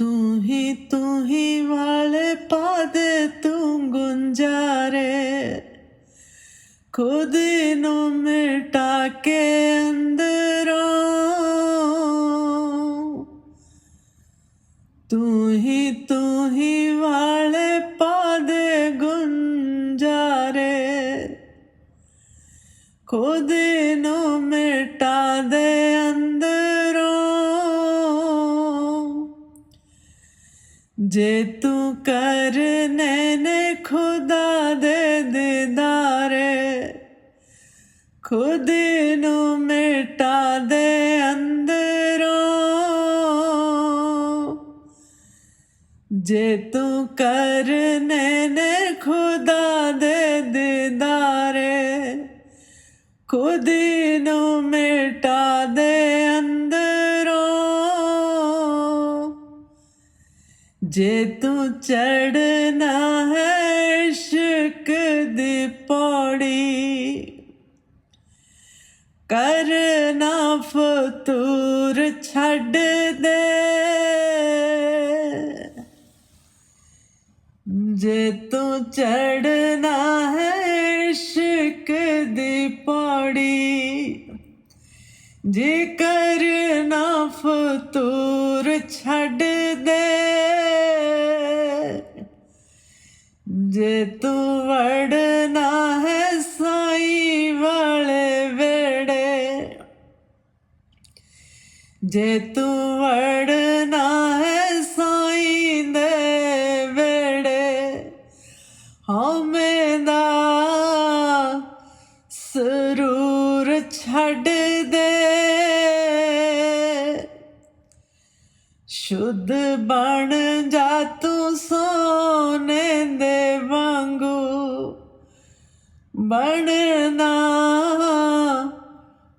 ਤੂੰ ਹੀ ਤੂੰ ਹੀ ਵਾਲੇ ਪਾ ਦੇ ਤੂੰ ਗੁੰਜਾਰੇ ਖੁਦ ਨੂੰ ਮਿਟਾ ਕੇ ਅੰਦਰੋਂ ਤੂੰ ਹੀ ਤੂੰ ਹੀ ਵਾਲੇ ਪਾ ਦੇ ਗੁੰਜਾਰੇ ਖੁਦ ਨੂੰ ਮਿਟਾ ਦੇ ਜੇ ਤੂੰ ਕਰ ਨੇ ਖੁਦਾ ਦੇ ਦੀਦਾਰੇ, ਖੁਦ ਨੂੰ ਮਿਟਾ ਦੇ ਅੰਦਰੋਂ। ਜੇ ਤੂੰ ਕਰ ਨੇ ਖੁਦਾ ਦੇ ਦੀਦਾਰੇ, ਖੁਦ ਨੂੰ ਮਿਟਾ ਦੇ ਜੇ ਤੂੰ ਚੜਨਾ ਹੈ ਇਸ਼ਕ ਦੀ ਪੌੜੀ, ਕਰਨਾ ਫਤੂਰ ਛੱਡ ਦੇ। ਜੇ ਤੂੰ ਚੜਨਾ ਹੈ ਇਸ਼ਕ ਦੀ ਪੌੜੀ ਜੇ ਕਰਨਾ ਫਤੂਰ ਛੱਡ ਦੇ, ਜੇ ਤੂੰ ਵੜਨਾ ਹੈ ਸਾਈ ਵਾਲੇ ਵੇੜੇ, ਜੇ ਤੂੰ ਵੜਨਾ ਹੈ ਛੱਡ ਦੇ। ਸ਼ੁੱਧ ਬਣ ਜਾ ਤੂੰ ਸੋਨੇ ਦੇ ਵਾਂਗੂ। ਬਣਨਾ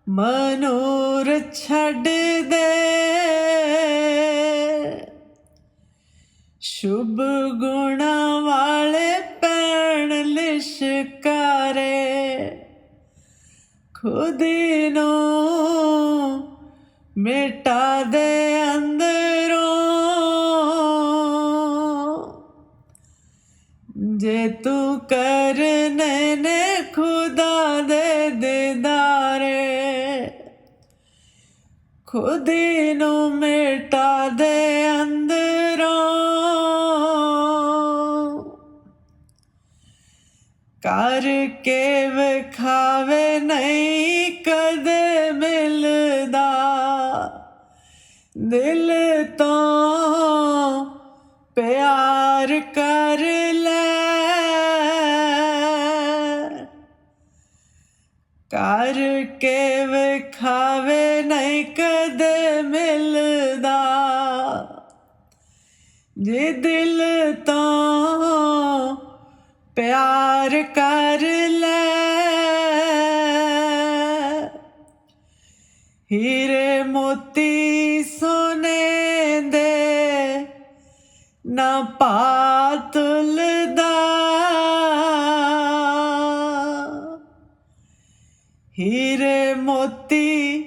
ਮਨੂਰ ਛੱਡ ਦੇ। ਸ਼ੁਭ ਗੁਣਾ ਵਾਲੇ ਪੈਣ ਲਿਸ਼ਕਾਰੇ। ਖੁਦ ਨੂੰ ਮਿਟਾ ਦੇ ਅੰਦਰੋਂ। ਜੇ ਤੂੰ ਕਰਨੇ ਨੇ ਖੁਦਾ ਦੇ ਦੀਦਾਰੇ ਖੁਦ ਨੂੰ ਮਿਟਾ ਦੇ ਅੰਦਰ। ਕਰਕੇ ਵਿਖਾਵੇ ਨਹੀਂ ਕਦੇ ਮਿਲਦਾ। ਦਿਲ ਤੋਂ ਪਿਆਰ ਕਰ ਲੈ। ਕਰਕੇ ਵਿਖਾਵੇ ਨਹੀਂ ਕਦੇ ਮਿਲਦਾ। ਜੇ ਦਿਲ ਤੋਂ ਪਿਆਰ ਕਰ ਲੈ। ਹੀਰੇ ਮੋਤੀ ਸੋਨੇ ਦੇ ਨਾ ਪਾਤੁਲਦਾ। ਹੀਰੇ ਮੋਤੀ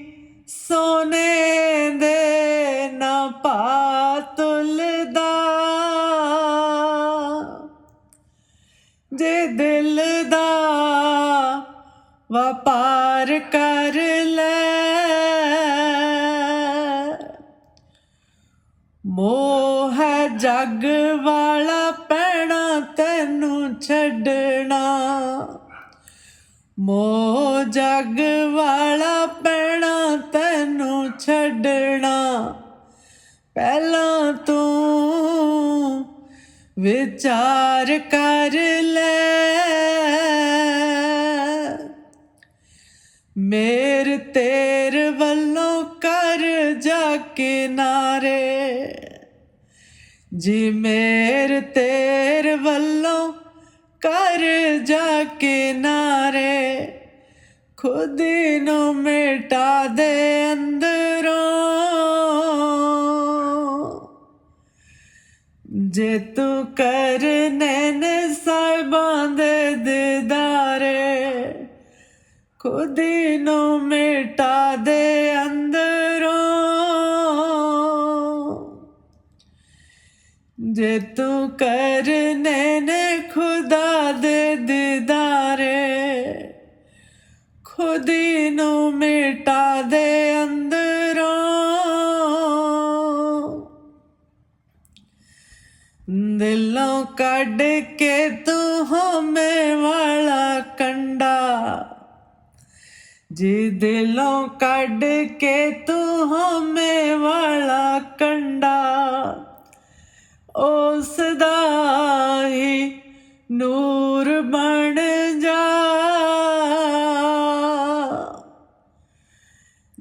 ਜੇ ਦਿਲ ਦਾ ਵਪਾਰ ਕਰ ਲੈ। ਮੋਹ ਹੈ ਜੱਗ ਵਾਲਾ ਪੈਣਾ ਤੈਨੂੰ ਛੱਡਣਾ। ਮੋਹ ਜੱਗ ਵਾਲਾ ਪੈਣਾ ਤੈਨੂੰ ਛੱਡਣਾ। ਪਹਿਲਾਂ ਵਿਚਾਰ ਕਰ ਲੈ। ਮੇਰ ਤੇਰ ਵੱਲੋਂ ਕਰ ਜਾ ਕਿਨਾਰੇ। ਜੀ ਮੇਰ ਤੇਰ ਵੱਲੋਂ ਕਰ ਜਾ ਕਿਨਾਰੇ। ਖੁਦ ਨੂੰ ਮਿਟਾ ਦੇ ਅੰਦਰ। ਜੇ ਤੂੰ ਕਰਨੇ ਨੇ ਸਾਹਿਬਾਂ ਦੇ ਦੀਦਾਰੇ, ਖੁਦ ਨੂੰ ਮਿਟਾ ਦੇ ਅੰਦਰੋਂ। ਜੇ ਤੂੰ ਕਰ ਨੇ ਖੁਦਾ ਦੇ ਦੀਦਾਰੇ, ਖੁਦੀ ਨੂੰ ਮਿਟਾ ਦੇ ਦਿਲੋਂ ਕੱਢ ਕੇ ਤੂੰ ਹੋਮੇ ਵਾਲਾ ਕੰਡਾ। ਜੀ ਦਿਲੋਂ ਕੱਢ ਕੇ ਤੂੰ ਹੋਮੇ ਵਾਲਾ ਕੰਡਾ, ਉਸ ਦਾ ਹੀ ਨੂਰ ਬਣ ਜਾ।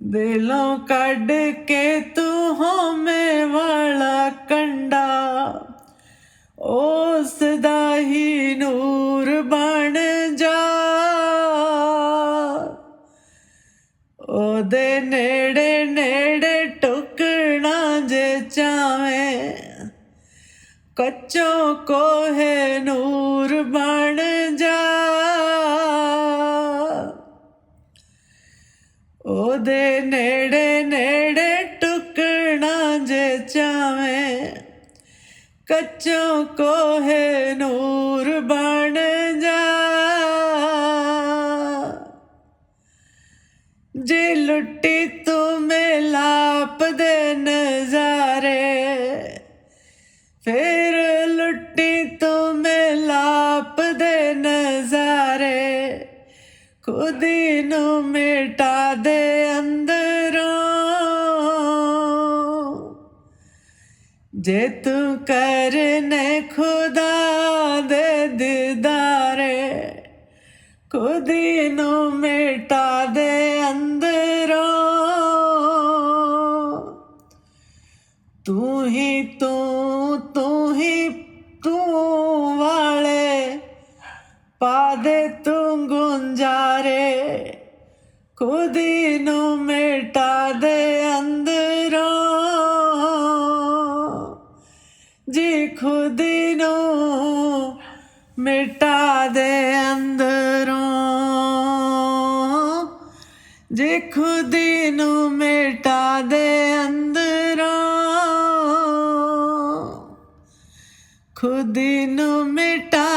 ਦਿਲੋਂ ਕੱਢ ਕੇ ਤੂੰ ਹੋਮੇ ਵਾਲਾ ਕੰਡਾ ਉਸ ਦਾ ਹੀ ਨੂਰ ਬਣ ਜਾ। ਉਹਦੇ ਨੇੜੇ ਨੇੜੇ ਟੁਕਣਾ ਜੇ ਚਾਵੇਂ, ਕੱਚੋ ਕੋਹੇ ਨੂਰ ਬਣ ਜਾ। ਉਹਦੇ ਨੇੜੇ ਨੇੜੇ ਟੁਕਣਾ ਜੇ ਚਾਵੇਂ ਕੱਚੋ ਕੋਹੇ ਨੂਰ ਬਣ ਜਾ। ਜੇ ਲੁੱਟੀ ਤੂੰ ਮਿਲਾਪ ਦੇ ਨਜ਼ਾਰੇ, ਫਿਰ ਲੁੱਟੀ ਤੂੰ ਮਿਲਾਪ ਦੇ ਨਜ਼ਾਰੇ। ਖੁਦੀ ਨੂੰ ਮਿਟਾ ਦੇ ਜੇ ਤੂੰ ਕਰਨੇ ਖੁਦਾ ਦੇ ਦੀਦਾਰੇ, ਖੁਦੀ ਨੂੰ ਮਿਟਾ ਦੇ ਅੰਦਰੋਂ। ਤੂੰ ਹੀ ਤੂੰ ਤੂੰ ਹੀ ਤੂੰ ਵਾਲੇ, ਪਾ ਦੇ ਤੂੰ ਗੁੰਜਾਰੇ, ਖੁਦੀ ਨੂੰ ਮਿਟਾ ਦੇ ਅੰਦਰੋਂ। ਮਿਟਾ ਦੇ ਅੰਦਰੋਂ। ਜੇ ਖੁਦੀ ਨੂੰ ਮਿਟਾ ਦੇ ਅੰਦਰੋਂ ਖੁਦੀ ਨੂੰ ਮਿਟਾ